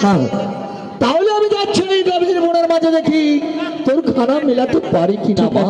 হ্যাঁ। তাহলে আমি যাচ্ছি এই গভীর বনের মাঝে দেখি। তোর খানা মেলাতে পারি কিনা মা।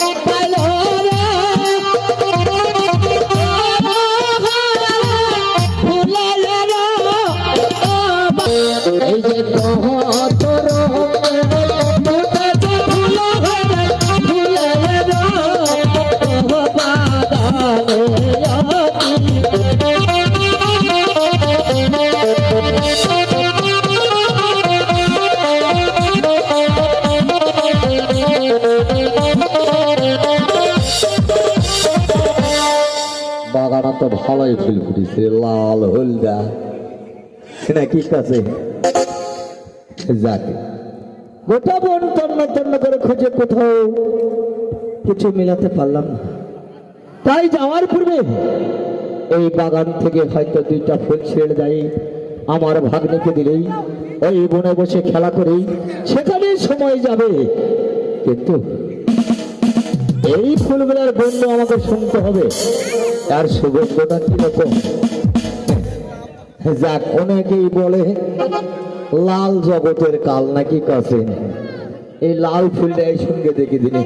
Bye. বাগানা তো ফুল ফুটেছে, লাল হলদা। নাকি কাছে? যাকে। গোটা বন তন্ন তন্ন করে খুঁজে কোথাও কিছু মিলাতে পারলাম না। তাই যাওয়ার পূর্বে এই বাগান থেকে হয়তো দুইটা ফুল ছেড়ে দেয় আমার ভাগ্নিকে দিলেই, ওই বনে বসে খেলা করেই সেখানে সময় যাবে। কিন্তু এই ফুলগুলোর গন্ধ আমাকে শুনতে হবে। তার সুগন্ধটা কীরকম যাক অনেকেই বলে, লাল জগতের কাল নাকি কাছে? এই লাল ফুলটা এই সঙ্গে দেখে দিন।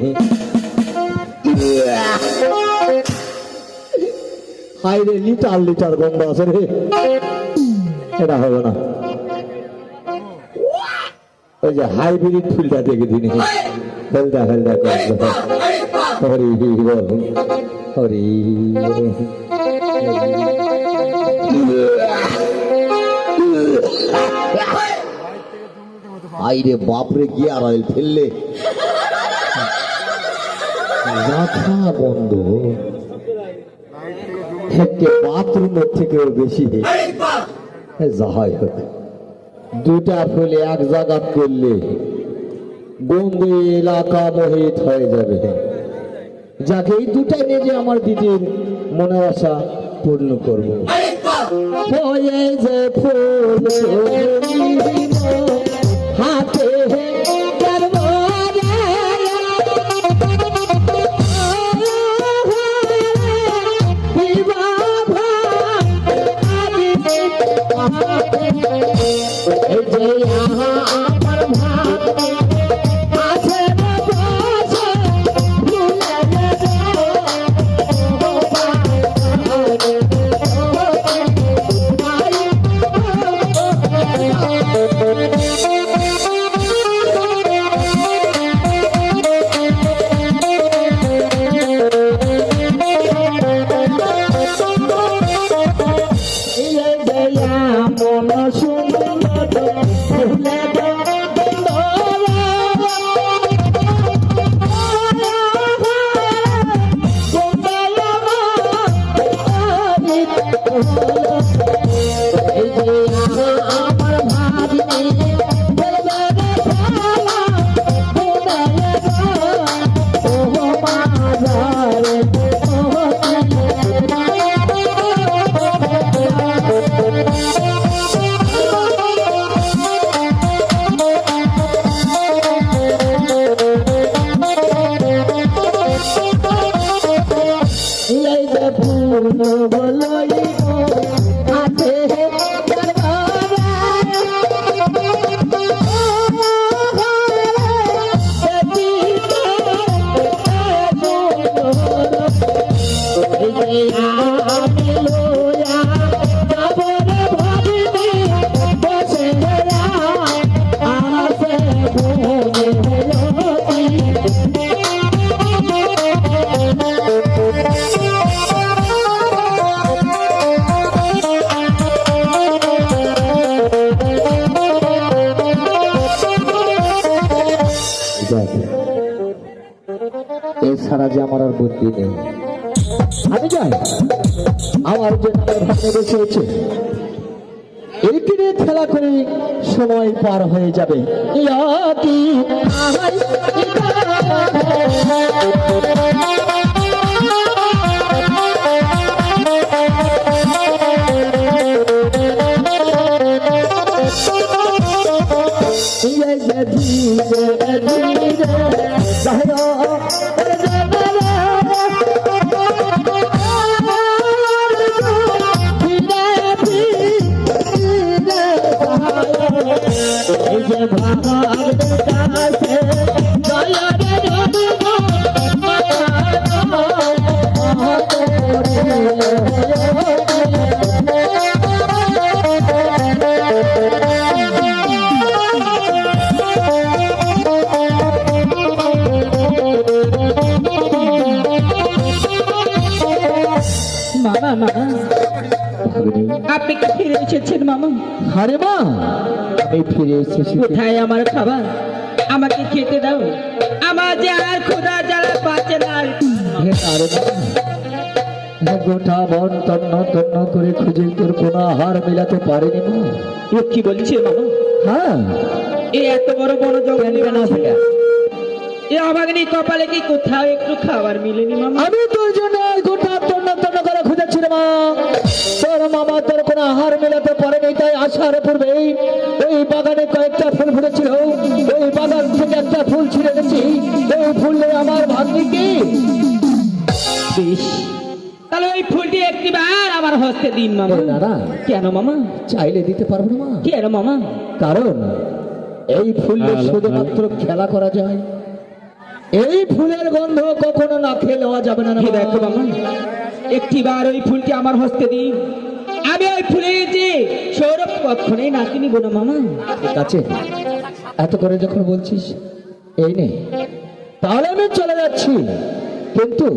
হাই রে, লিটার লিটার গন্ধ আছে রে। এটা হবে না। ওই যে হাইব্রিড ফুলটা দেখে দিন। হেলদা হেলদা হরি বল হরি আইরে বাপরে, কি আর অয়েল ফেললে? মাথা বন্ধ। থেকে বাথরুমের থেকেও বেশি যাহাই হোক। দুটা ফুল এক জায়গা করলে বন্ধু এলাকা মোহিত হয়ে যাবে। যাকে এই দুটাই নিয়ে যে আমার দিদির মনে আশা পূর্ণ করব। হয়ে যে ফুল হাতে যে আমার আর বুদ্ধি নেই। আমি যাই। আমার ভাবনে বসে হয়েছে নিয়ে খেলা করে, সময় পার হয়ে যাবে। ইয়াকি আপনি কি ফিরে এসেছেন মামা? আরে মা আমি ফিরে এসেছি। কোথায় আমার খাবার? আমাকে খেতে দাও। আমার যে আর ক্ষুধা জ্বালা পাচ্ছে না আর গোটা বন তন্ন তন্ন করে খুঁজে তোর কোনো আহার মিলাতে পারেনি মা। এ কি বলছে মামা হ্যাঁ। এ এত বড় বড় জঙ্গলে। সেটা? এ অবাগনি কপালে কি কোথাও একটু খাবার মিলেনি মামা? আমি তোর করে মা তোর মামা তোর কোনো আহার মেলাতে পারেনি তাই আসার পূর্বেই ওই বাগানে কয়েকটা ফুল ফুটেছিল। ওই বাগান থেকে একটা ফুল ছিঁড়ে গেছি। ওই ফুলে আমার ভাগ্নি বেশ তাহলে ওই ফুলটি একটিবার আমার হস্তে দিন মামা। দাদা। কেন মামা? চাইলে দিতে পারব না মা। কেন মামা? কারণ এই ফুলে শুধুমাত্র খেলা করা যায়। এই ফুলের গন্ধ কখনো না খেয়ে নেওয়া যাবে না। দেখো মামা একটিবার ওই ফুলটি আমার হস্তে দিন আমি ওই ফুলে যে সৌরভ কখনোই না নিব না মামা? ঠিক আছে। এত করে যখন বলছিস এই নে। তাহলে আমি চলে যাচ্ছি। কিন্তু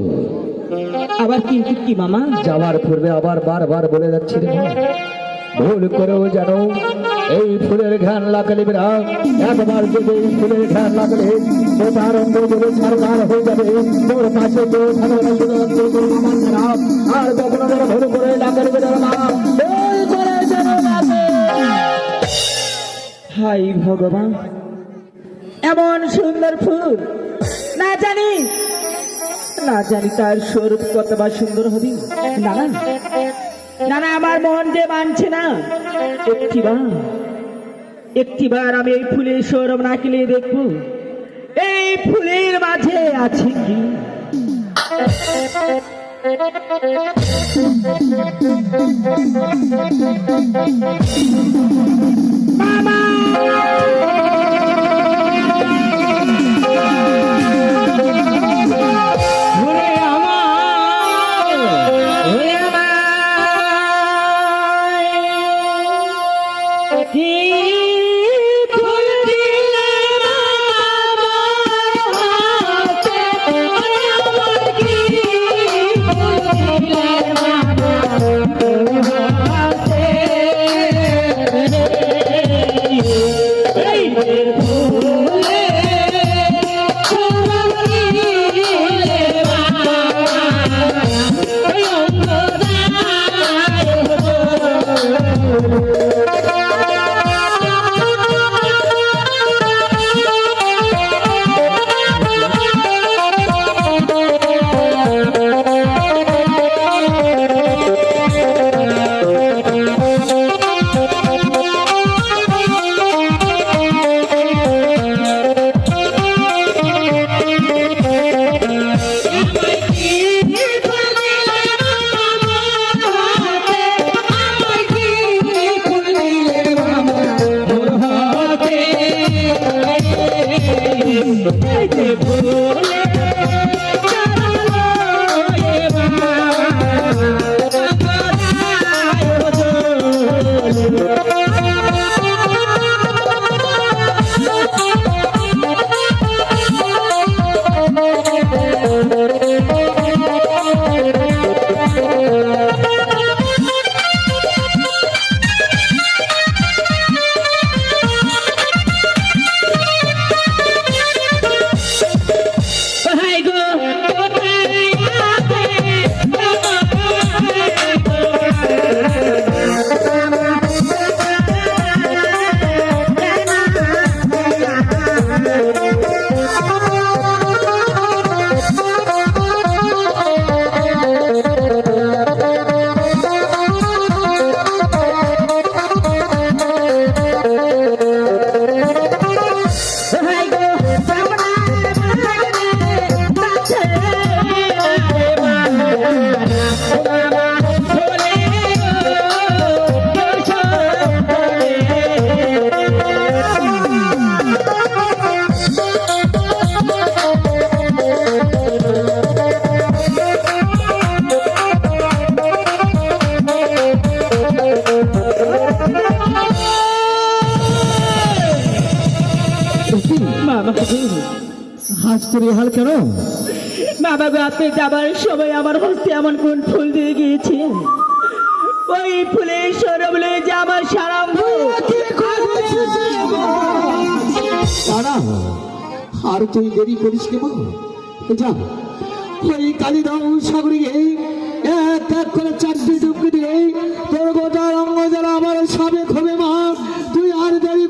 আবার কিন্তু কি মামা? যাওয়ার পূর্বে আবার বারবার বলে যাচ্ছি রে। ভুল করেও যেন এই ফুলের ঘ্রাণ লাগালে বিরা একবার যদি এই ফুলের ঘ্রাণ লাগালে তো তার যদি সরকার হয়ে যাবে, তোর মামার ছাড়া। আর কখনো ভুল করে লাগালে হাই ভগবান, এমন সুন্দর ফুল, না জানি না জানি তার স্বরূপ কত বা সুন্দর হবে না না না, আমার মন যে মানছে না। একটিবার একটিবার আমি এই ফুলের সৌরভ না কিলে দেখব। এই ফুলের মাঝে আছে কি? ওরে তোর এই হাল কেন? মা বাবা আপনি যাবার সময় আমার হস্তে এমন কোন ফুল দিয়ে গিয়েছেন ওই ফুলের সরবলে যে আমার সারা আর তুই দেরি করিস কে মা যা ওই কালিদাও সাগরীকে এক এক করে চারটি ডুবকে দিয়ে তোর গোটা অঙ্গ যারা আমার সাবেক হবে মা। তুই আর দেরি